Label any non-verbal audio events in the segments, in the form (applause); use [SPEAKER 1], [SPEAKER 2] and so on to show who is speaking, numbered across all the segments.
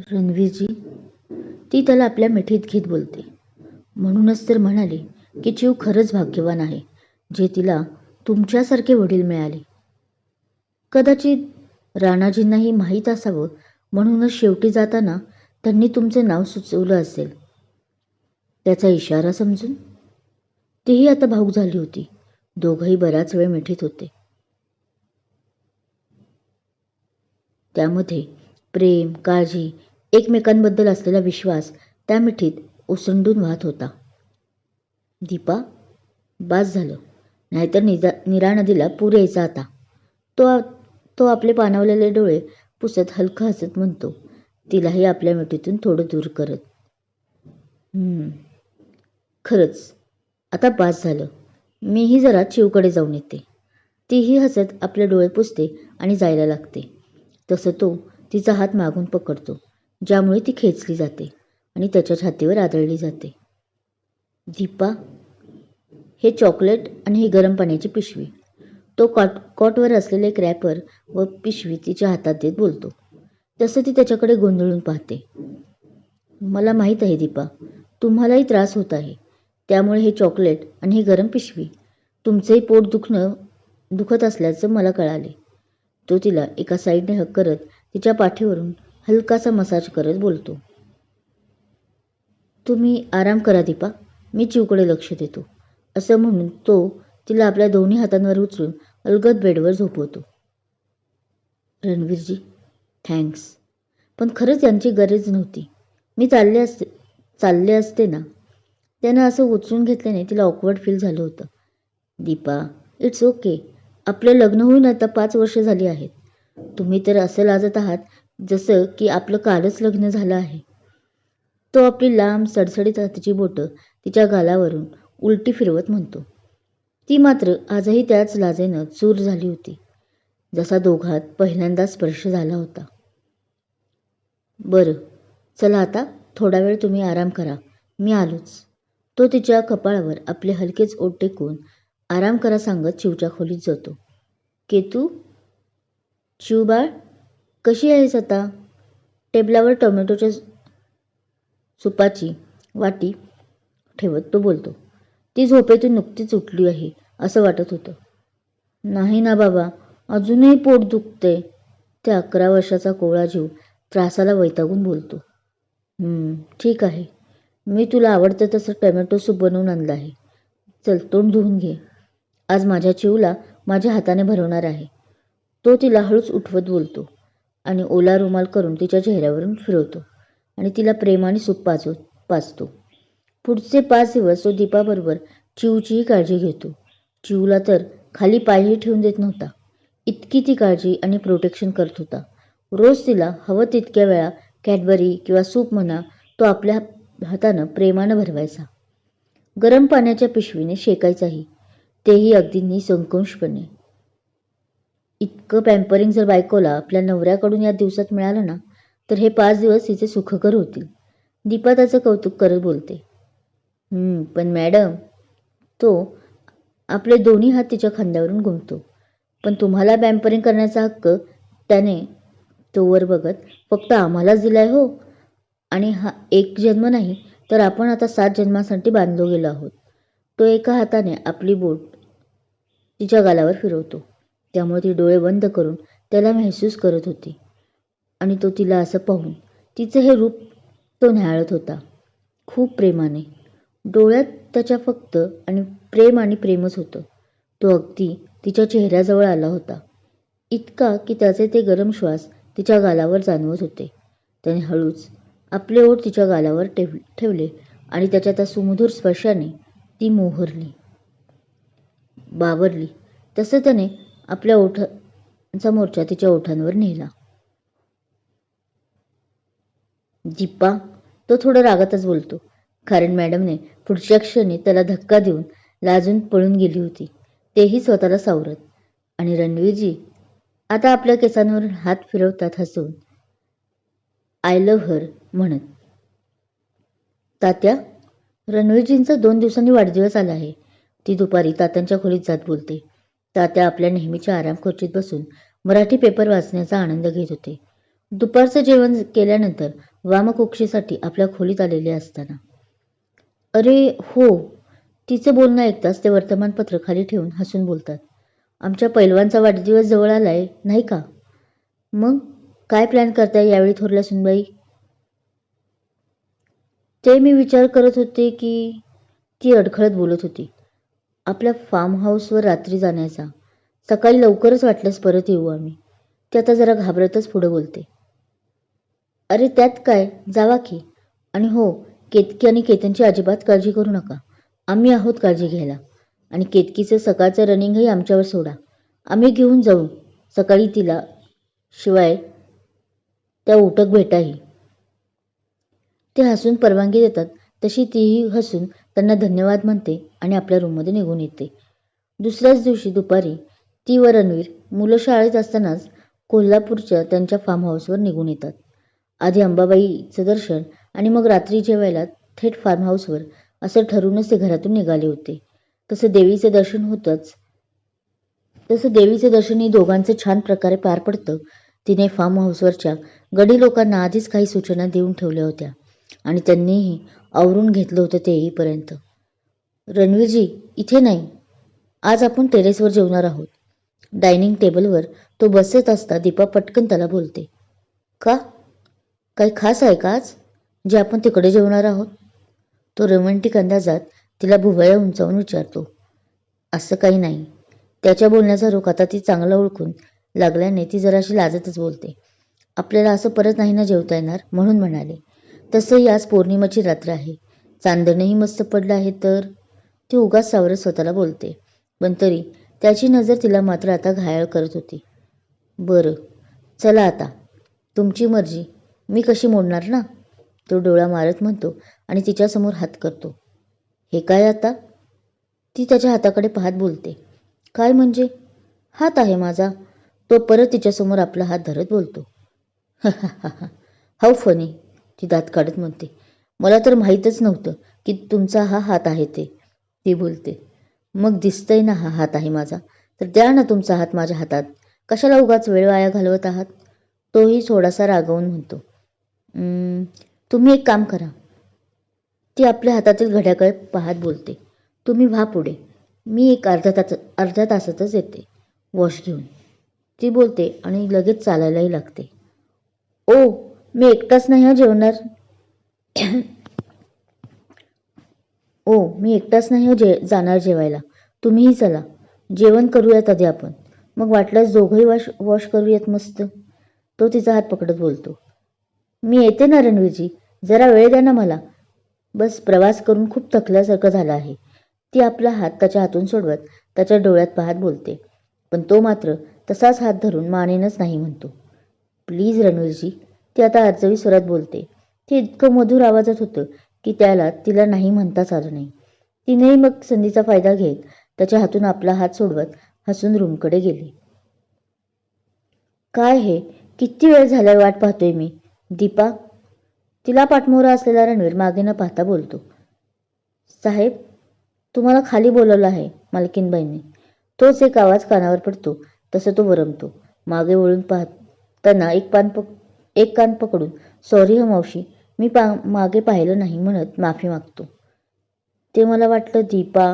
[SPEAKER 1] रणवीरजी ती त्याला आपल्या मिठीत घेत बोलते. म्हणूनच तर म्हणाले की चिव खरंच भाग्यवान आहे जे तिला तुमच्यासारखे वडील मिळाले. कदाचित राणाजींनाही माहीत असावं म्हणूनच शेवटी जाताना त्यांनी तुमचे नाव सुचवलं असेल. त्याचा इशारा समजून? तीही आता भाऊक झाली होती. दोघंही बराच वेळ मिठीत होते. त्यामध्ये प्रेम काळजी एकमेकांबद्दल असलेला विश्वास त्या मिठीत ओसंडून वाहत होता. दीपा बास झालं. नाहीतर निजा निरा नदीला पूर यायचा आता. तो तो आपले पाणावलेले डोळे पुसत हलकं हसत म्हणतो तिलाही आपल्या मिठीतून थोडं दूर करत. खरंच आता बास झालं. मीही जरा चिवकडे जाऊन येते. तीही हसत आपले डोळे पुसते आणि जायला लागते. तसं तो तिचा हात मागून पकडतो ज्यामुळे ती खेचली जाते आणि त्याच्या छातीवर आदळली जाते. दीपा हे चॉकलेट आणि ही गरम पाण्याची पिशवी. तो कॉट कॉटवर असलेले एक रॅपर व पिशवी तिच्या हातात देत बोलतो. तसं ती त्याच्याकडे गोंधळून पाहते. मला माहीत आहे दीपा तुम्हालाही त्रास होत आहे. त्यामुळे हे चॉकलेट आणि ही गरम पिशवी तुमचंही पोट दुखणं दुखत असल्याचं मला कळाले. तो तिला एका साईडने हक करत तिच्या पाठीवरून हलकासा मसाज करत बोलतो. तुम्ही आराम करा दीपा मी चिवकडे लक्ष देतो असं म्हणून तो तिला आपल्या दोन्ही हातांवर उचलून अलगद बेडवर झोपवतो. रणवीरजी थँक्स. पण खरंच यांची गरज नव्हती. मी चालले असते चालले असते ना? त्यानं असं उचलून घेतल्याने तिला ऑकवर्ड फील झालं होतं. दीपा इट्स ओके आपलं लग्न होऊन आता पाच वर्ष झाली आहेत. तुम्ही तर असं लाजत आहात जसं की आपलं कालच लग्न झालं आहे. तो आपली लांब सडसडीत हाताची बोटं तिच्या गालावरून उलटी फिरवत म्हणतो. ती मात्र आजही त्याच लाजेनं चूर झाली होती जसा दोघात पहिल्यांदा स्पर्श झाला होता. बरं चला आता थोडा वेळ तुम्ही आराम करा मी आलोच. तो तिच्या कपाळावर आपले हलकेच ओट टेकून आराम करा सांगत शिवच्या खोलीत जातो. केतू चिव बाळ कशी आहेस आता? टेबलावर टोमॅटोच्या सुपाची वाटी ठेवत तो बोलतो. ती झोपेतून नुकतीच उठली आहे असं वाटत होतं. नाही ना बाबा अजूनही पोट दुखते त्या अकरा वर्षाचा कोवळा जीव त्रासाला वैतागून बोलतो. ठीक आहे. मी तुला आवडतं तसं टोमॅटो सूप बनवून आणलं आहे. चल तोंड धुवून घे. आज माझ्या चिवला माझ्या हाताने भरवणार आहे. तो तिला हळूच उठवत बोलतो आणि ओला रुमाल करून तिच्या चेहऱ्यावरून फिरवतो आणि तिला प्रेमाने सूप पाचवत पाचतो पुढचे पाच दिवस तो दीपाबरोबर चिवचीही काळजी घेतो. चिवला तर खाली पायही ठेवून देत नव्हता. इतकी ती काळजी आणि प्रोटेक्शन करत होता. रोज तिला हवं तितक्या वेळा कॅडबरी किंवा सूप म्हणा तो आपल्या हातानं प्रेमानं भरवायचा. गरम पाण्याच्या पिशवीने शेकायचाही. तेही अगदी निसंकोशपणे इतकं पॅम्परिंग जर बायकोला आपल्या नवऱ्याकडून या दिवसात मिळालं ना तर हे पाच दिवस तिचे सुखकर होतील. दीपा त्याचं कौतुक करत बोलते. पण मॅडम तो आपले दोन्ही हात तिच्या खांद्यावरून घुमतो. पण तुम्हाला पॅम्परिंग करण्याचा हक्क त्याने तोवर बघत फक्त आम्हालाच दिलाय हो. आणि हा एक जन्म नाही तर आपण आता सात जन्मासाठी बांधलो गेलो आहोत. तो एका हाताने आपली बोट तिच्या गालावर फिरवतो. त्यामुळे ती डोळे बंद करून त्याला महसूस करत होती. आणि तो तिला असं पाहून तिचं हे रूप तो न्याहाळत होता. खूप प्रेमाने. डोळ्यात त्याच्या फक्त आणि प्रेम आणि प्रेमच होतं. तो अगदी तिच्या चेहऱ्याजवळ आला होता. इतका की त्याचे ते गरम श्वास तिच्या गालावर जाणवत होते. त्याने हळूच आपले ओठ तिच्या गालावर ठेव ठेवले आणि त्याच्या त्या सुमधुर स्पर्शाने ती मोहरली बावरली. तसं त्याने आपल्या ओठांचा मोर्चा तिच्या ओठांवर नेला. जिप्पा तो थोडं रागातच बोलतो. कारण मॅडमने पुढच्या क्षणी त्याला धक्का देऊन लाजून पळून गेली होती. तेही स्वतःला सावरत. आणि रणवीरजी आता आपल्या केसांवर हात फिरवतात हसून आय लव्ह हर म्हणत. तात्या रणवीरजींचा दोन दिवसांनी वाढदिवस आला आहे. ती दुपारी तात्यांच्या खोलीत जात बोलते. तात्या आपल्या नेहमीच्या आराम खुर्चीत बसून मराठी पेपर वाचण्याचा आनंद घेत होते. दुपारचं जेवण केल्यानंतर वामकुक्षीसाठी आपल्या खोलीत आलेले असताना. अरे हो तिचं बोलणं ऐकताच ते वर्तमानपत्र खाली ठेवून हसून बोलतात. आमच्या पैलवानचा वाढदिवस जवळ आलाय नाही का? मग काय प्लॅन करताय यावेळी थोरल्या सुनबाई? ते मी विचार करत होते की ती अडखळत बोलत होती. आपल्या फार्म हाऊसवर रात्री जाण्याचा. सकाळी लवकरच वाटल्यास परत येऊ आम्ही. ते आता जरा घाबरतच पुढे बोलते. अरे त्यात काय? जावा की. आणि हो केतकी आणि केतनची अजिबात काळजी करू नका. आम्ही आहोत काळजी घ्यायला. आणि केतकीचं सकाळचं रनिंगही आमच्यावर सोडा. आम्ही घेऊन जाऊ. सकाळी तिला शिवाय त्या उटक भेटाही. ते हसून परवानगी देतात. तशी तीही हसून त्यांना धन्यवाद म्हणते आणि आपल्या रूममध्ये निघून येते. दुसऱ्याच दिवशी दुपारी ती व रणवीर मुलं शाळेत असतानाच कोल्हापूरच्या त्यांच्या फार्म हाऊसवर निघून येतात. आधी अंबाबाईचं दर्शन आणि मग रात्री जेवायला थेट फार्म हाऊसवर असं ठरूनच ते घरातून निघाले होते. तसं देवीचं दर्शन होतंच तसं देवीचं दर्शनही दोघांचं छान प्रकारे पार पडतं. तिने फार्म हाऊसवरच्या गडी लोकांना आधीच काही सूचना देऊन ठेवल्या होत्या आणि त्यांनीही आवरून घेतलं होतं ते येईपर्यंत रणवीरजी इथे नाही. आज आपण टेरेसवर जेवणार आहोत. डायनिंग टेबलवर तो बसत असता दीपा पटकन त्याला बोलते. का? काही खास आहे का आज? जे आपण तिकडे जेवणार आहोत? तो रोमॅन्टिक अंदाजात तिला भुवया उंचावून विचारतो. असं काही नाही. त्याच्या बोलण्याचा रोख आता ती चांगला ओळखून लागल्याने ती जराशी लाजतच बोलते. आपल्याला असं परत नाही ना जेवता येणार? म्हणून म्हणाले. तसंही आज पौर्णिमाची रात्र आहे. चांदणंही मस्त पडलं आहे तर? ती उगाच सावरत स्वतःला बोलते. पण तरी त्याची नजर तिला मात्र आता घायाळ करत होती. बरं चला आता. तुमची मर्जी. मी कशी मोडणार ना? तो डोळा मारत म्हणतो आणि तिच्यासमोर हात करतो. हे काय आता? ती त्याच्या हाताकडे पाहत बोलते. काय म्हणजे? हात आहे माझा. तो परत तिच्यासमोर आपला हात धरत बोलतो. (laughs) How funny. ती दात काढत म्हणते मला तर माहीतच नव्हतं की तुमचा हा हात आहे ते. ती बोलते मग दिसतंय ना हा हात आहे माझा. तर द्या ना तुमचा हात माझ्या हातात. कशाला उगाच वेळ वाया घालवत आहात? तोही थोडासा रागवून म्हणतो तुम्ही एक काम करा. ती आपल्या हातातील घड्याकडे पाहत बोलते तुम्ही व्हा पुढे. मी एक अर्ध्या तास अर्ध्या तासातच येते. वॉश घेऊन. ती बोलते आणि लगेच चालायलाही लागते. ओ मी एकटाच नाही हा जेवणार. ओ मी एकटाच नाही हो जे जाणार जेवायला. तुम्हीही चला. जेवण करूयात आधी आपण. मग वाटल्यास दोघंही वॉश वॉश करूयात मस्त. तो तिचा हात पकडत बोलतो. मी येते ना रणवीरजी. जरा वेळ द्या ना मला. बस प्रवास करून खूप थकल्यासारखं झालं आहे. ती आपला हात त्याच्या हातून सोडवत त्याच्या डोळ्यात पाहत बोलते. पण तो मात्र तसाच हात धरून मानेनच नाही म्हणतो. प्लीज रणवीरजी. ती आता अर्जवी स्वरात बोलते. ते इतकं मधुर आवाजात होतं की त्याला तिला नाही म्हणताच आलं नाही. तिनेही मग संधीचा फायदा घेत त्याच्या हातून आपला हात सोडवत हसून रूमकडे गेली. काय हे? किती वेळ झालाय वाट पाहतोय मी? दीपा तिला पाठमोरा असलेला रणवीर मागे न पाहता बोलतो. साहेब तुम्हाला खाली बोलवलं आहे मालकीनबाईंनी. तोच एक आवाज कानावर पडतो तसं तो वरमतो. मागे वळून पाहताना एक पान एक कान पकडून सॉरी ह मावशी मी पा मागे पाहिलं नाही म्हणत माफी मागतो. ते मला वाटलं दीपा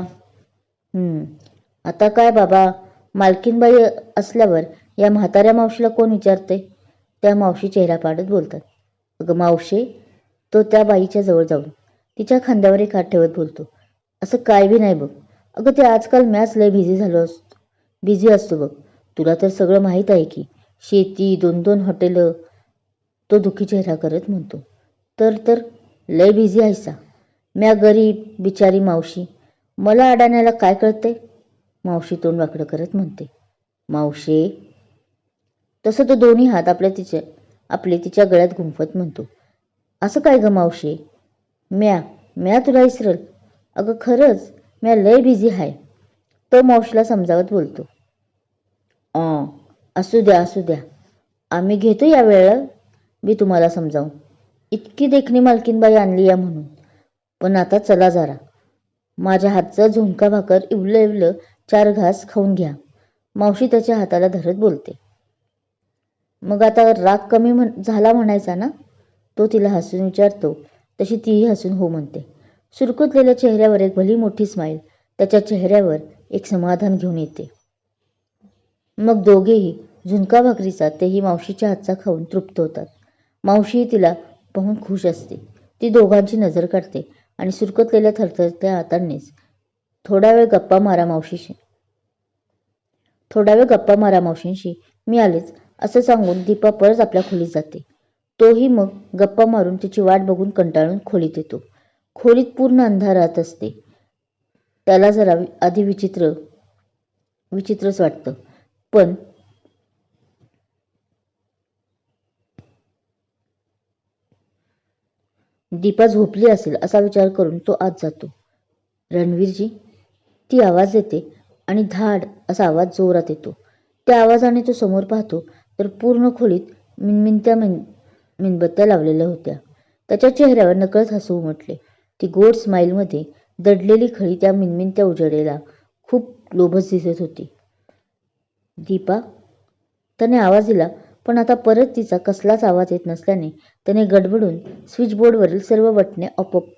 [SPEAKER 1] आता काय बाबा मालकीनबाई असल्यावर या म्हाताऱ्या मावशीला कोण विचारते त्या मावशी चेहरा पाडत बोलतात. अगं मावशे तो त्या बाईच्या जवळ जाऊन तिच्या खांद्यावर एक हात ठेवत बोलतो. असं काय बी नाही बघ. अगं ते आजकाल मॅच लय बिझी झालो असतो बिझी असतो बघ. तुला तर सगळं माहीत आहे की शेती दोन दोन हॉटेलं तो दुःखी चेहरा करत म्हणतो तर तर लय बिझी आहेसा. म्या गरीब बिचारी मावशी. मला अडाण्याला काय कळते मावशी तोंड वाकडं करत म्हणते मावशे. तसं तो दोन्ही हात आपल्या तिच्या आपले तिच्या गळ्यात गुंफत म्हणतो असं काय ग मावशे? म्या म्या तुला इसरल. अगं खरंच म्या लय बिझी आहे तो मावशीला समजावत बोलतो असू द्या असू द्या. आम्ही घेतो या वेळेला मी तुम्हाला समजावून इतकी देखणी मालकीनबाई आणली या म्हणून. पण आता चला जरा. माझ्या हातचं झुणका भाकर इवलं इवलं चार घास खाऊन घ्या. मावशी त्याच्या हाताला धरत बोलते. मग आता राग कमी म्हण झाला म्हणायचा ना? तो तिला हसून विचारतो. तशी तीही हसून हो म्हणते. सुरकुतलेल्या चेहऱ्यावर एक भली मोठी स्माईल त्याच्या चेहऱ्यावर एक समाधान घेऊन येते. मग दोघेही झुणका भाकरीचा तेही मावशीच्या हातचा खाऊन तृप्त होतात. मावशीही तिला पाहून खुश असते. ती दोघांची नजर काढते आणि सुरकतलेल्या थरथरत्या हातांनीच थोडा वेळ गप्पा मारा मावशीशी. थोडा वेळ गप्पा मारा मावशींशी. मी आलेच. असं सांगून दीपा परत आपल्या खोलीत जाते. तोही मग गप्पा मारून तिची वाट बघून कंटाळून खोलीत येतो. खोलीत पूर्ण अंधारात असते. त्याला जरा आधी विचित्र विचित्रच वाटतं. पण दीपा झोपली असेल असा विचार करून तो आत जातो. रणवीरजी ती आवाज येते आणि धाड असा आवाज जोरात येतो. त्या आवाजाने तो समोर पाहतो तर पूर्ण खोलीत मिनमिनत्या मिन मिनबत्त्या लावलेल्या होत्या. त्याच्या चेहऱ्यावर नकळत हसू उमटले. ती गोड स्माईलमध्ये दडलेली खळी त्या मिनमिनत्या उजेडेला खूप लोभस दिसत होती. दीपा त्याने आवाज दिला पण आता परत तिचा कसलाच आवाज येत नसल्याने त्याने गडबडून स्विचबोर्डवरील सर्व बटणे आपोआप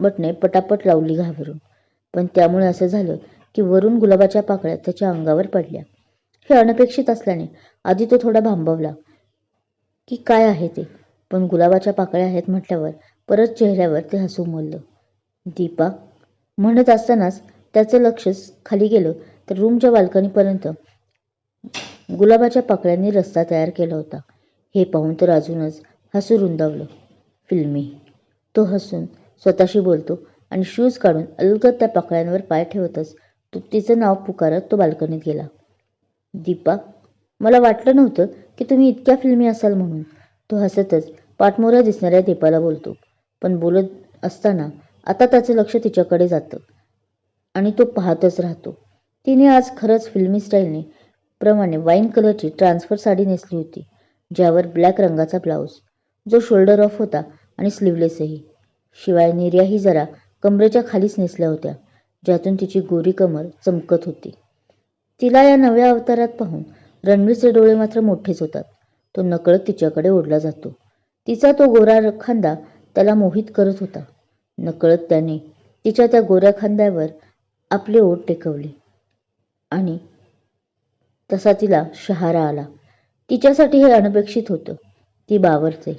[SPEAKER 1] बटणे पटापट लावली घाबरून. पण त्यामुळे असं झालं की वरून गुलाबाच्या पाकळ्या त्याच्या अंगावर पडल्या. हे अनपेक्षित असल्याने आधी तो थोडा भांबवला की काय आहे ते. पण गुलाबाच्या पाकळ्या आहेत म्हटल्यावर परत चेहऱ्यावर ते हसू मोललं दीपा म्हणत असतानाच त्याचं लक्ष खाली गेलं तर रूमच्या बाल्कनीपर्यंत गुलाबाच्या पाकळ्यांनी रस्ता तयार केला होता. हे पाहून तर अजूनच हसू रुंदावलं. फिल्मी. तो हसून स्वतःशी बोलतो आणि शूज काढून अलगद त्या पाकळ्यांवर पाय ठेवतच तो तिचं नाव पुकारत तो बाल्कनीत गेला. दीपा मला वाटलं नव्हतं की तुम्ही इतक्या फिल्मी असाल म्हणून. तो हसतच पाठमोऱ्या दिसणाऱ्या दीपाला बोलतो. पण बोलत असताना आता त्याचं लक्ष तिच्याकडे जातं आणि तो पाहतच राहतो. तिने आज खरंच फिल्मी स्टाईलने प्रमाणे वाईन कलरची ट्रान्सफर साडी नेसली होती ज्यावर ब्लॅक रंगाचा ब्लाऊज जो शोल्डर ऑफ होता आणि स्लीवलेसही शिवाय निर्याही जरा कमरेच्या खालीच नेसल्या होत्या ज्यातून तिची गोरी कमर चमकत होती. तिला या नव्या अवतारात पाहून रणवीरचे डोळे मात्र मोठेच होतात. तो नकळत तिच्याकडे ओढला जातो. तिचा तो गोरा खांदा त्याला मोहित करत होता. नकळत त्याने तिच्या त्या गोऱ्या खांद्यावर आपले ओठ टेकवले आणि तसा तिला शहारा आला. तिच्यासाठी हे अनपेक्षित होतं. ती बावरते.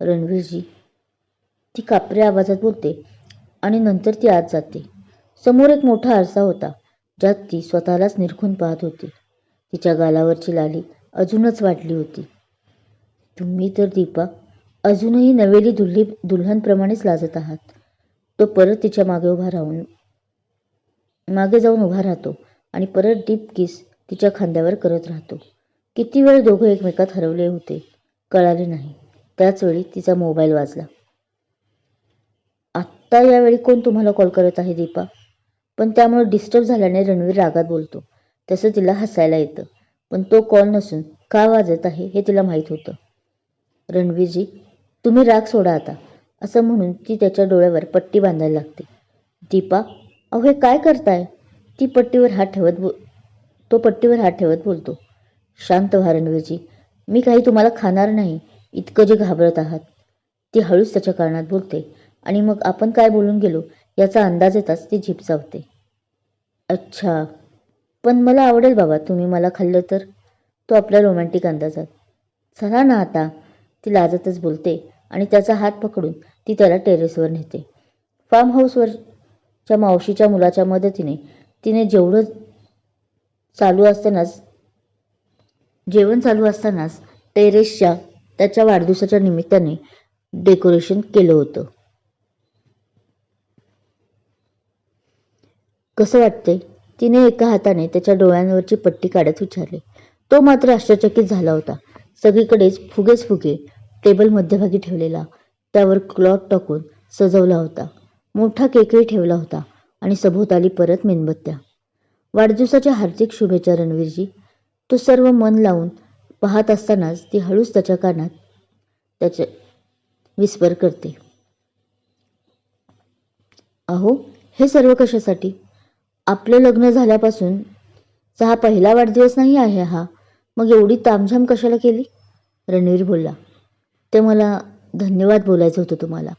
[SPEAKER 1] रणवीरजी ती कापऱ्या आवाजात बोलते आणि नंतर ती आत जाते. समोर एक मोठा आरसा होता ज्यात ती स्वतःलाच निरखून पाहत होती. तिच्या गालावरची लाली अजूनच वाढली होती. तुम्ही तर दीपा अजूनही नवेली दुल्ही दुल्हनप्रमाणेच लाजत आहात. तो परत तिच्यामागे उभा राहून मागे जाऊन उभा राहतो आणि परत डीप किस तिच्या खांद्यावर करत राहतो. किती वेळ दोघं एकमेकात हरवले होते कळाले नाही. त्याचवेळी तिचा मोबाईल वाजला. आत्ता यावेळी कोण तुम्हाला कॉल करत आहे दीपा? पण त्यामुळे डिस्टर्ब झाल्याने रणवीर रागात बोलतो. तसं तिला हसायला येतं. पण तो कॉल नसून का वाजत आहे हे तिला माहीत होतं. रणवीरजी तुम्ही राग सोडा आता. असं म्हणून ती त्याच्या डोळ्यावर पट्टी बांधायला लागते. दीपा अहो हे काय करताय? ती पट्टीवर हात ठेवत बो तो पट्टीवर हात ठेवत बोलतो शांत व्हा रणवीरजी मी काही तुम्हाला खाणार नाही इतकं जे घाबरत आहात. ती हळूच त्याच्या कारणात बोलते आणि मग आपण काय बोलून गेलो याचा अंदाज येताच ती झिप चावते अच्छा पण मला आवडेल बाबा तुम्ही मला खाल्लं तर. तो आपल्या रोमॅन्टिक अंदाजात चला ना आता. ती लाजतच बोलते आणि त्याचा हात पकडून ती त्याला टेरेसवर नेते. फार्म हाऊसवरच्या मावशीच्या मुलाच्या मदतीने तिने जेवढं चालू असतानाच जेवण चालू असतानाच टेरेसच्या त्याच्या वाढदिवसाच्या निमित्ताने डेकोरेशन केलं होतं. कसं वाटते तिने एका हाताने त्याच्या डोळ्यांवरची पट्टी काढत विचारले. तो मात्र आश्चर्यचकित झाला होता. सगळीकडेच फुगेच फुगे टेबल मध्यभागी ठेवलेला त्यावर क्लॉथ टाकून सजवला होता. मोठा केकही ठेवला होता आणि सभोवताली परत मेणबत्त्या. वाढदिवसाच्या हार्दिक शुभेच्छा रणवीरजी. तो सर्व मन लावून पाहत असतानाच ती हळूच त्याच्या कानात त्याचे विस्पर करते. अहो हे सर्व कशासाठी? आपलं लग्न झाल्यापासून हा पहिला वाढदिवस नाही आहे हा. मग एवढी तामझाम कशाला केली? रणवीर बोलला. ते मला धन्यवाद बोलायचं होतं तुम्हाला.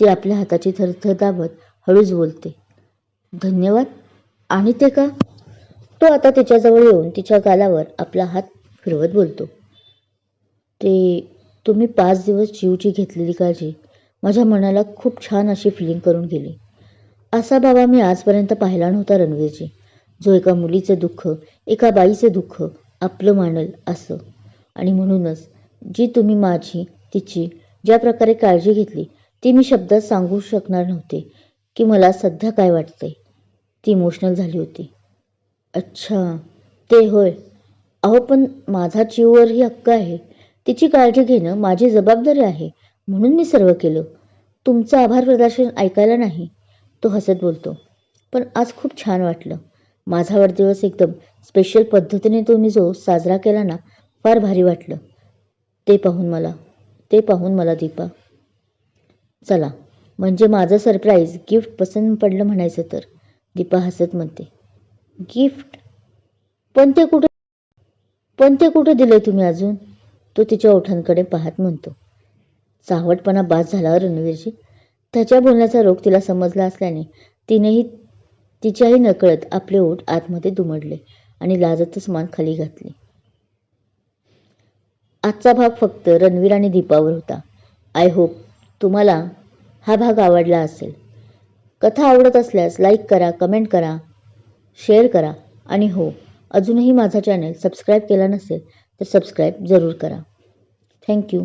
[SPEAKER 1] ती आपल्या हाताची थरथर दाबत हळूच बोलते. धन्यवाद? आणि ते का? तो आता तिच्याजवळ येऊन तिच्या गालावर आपला हात फिरवत बोलतो. ते तुम्ही पाच दिवस जीवची घेतलेली काळजी माझ्या मनाला खूप छान अशी फिलिंग करून गेली. असा बाबा मी आजपर्यंत पाहिला नव्हता रणवीरजी. जो एका मुलीचं दुःख एका बाईचं दुःख आपलं मानल असं. आणि म्हणूनच जी तुम्ही माझी तिची ज्या प्रकारे काळजी घेतली ती मी शब्दात सांगू शकणार नव्हते की मला सध्या काय वाटतंय. ती इमोशनल झाली होती. अच्छा ते होय. अहो पण माझा जीववरही हक्क आहे. तिची काळजी घेणं माझी जबाबदारी आहे. म्हणून मी सर्व केलं. तुमचं आभार प्रदर्शन ऐकायला नाही. तो हसत बोलतो. पण आज खूप छान वाटलं. माझा वाढदिवस एकदम स्पेशल पद्धतीने तुम्ही जो साजरा केला ना फार भारी वाटलं. ते पाहून मला. ते पाहून मला दीपा. चला. म्हणजे माझं सरप्राईज गिफ्ट पसंत पडलं म्हणायचं तर. दीपा हसत म्हणते गिफ्ट पण ते कुठे पण ते कुठे दिले तुम्ही अजून? तो तिच्या ओठांकडे पाहत म्हणतो चावटपणा बाद झाला हो रणवीरजी. त्याच्या बोलण्याचा रोग तिला समजला असल्याने तिनेही तिच्याही नकळत आपले ओठ आतमध्ये दुमडले आणि लाजतच मान खाली घातली. आजचा भाग फक्त रणवीर आणि दीपावर होता. आय होप तुम्हाला हा भाग आवडला असेल. कथा आवडत असल्यास लाईक करा कमेंट करा शेअर करा. आणि हो अजूनही माझा चॅनल सबस्क्राईब केला नसेल तर सबस्क्राईब जरूर करा. थँक्यू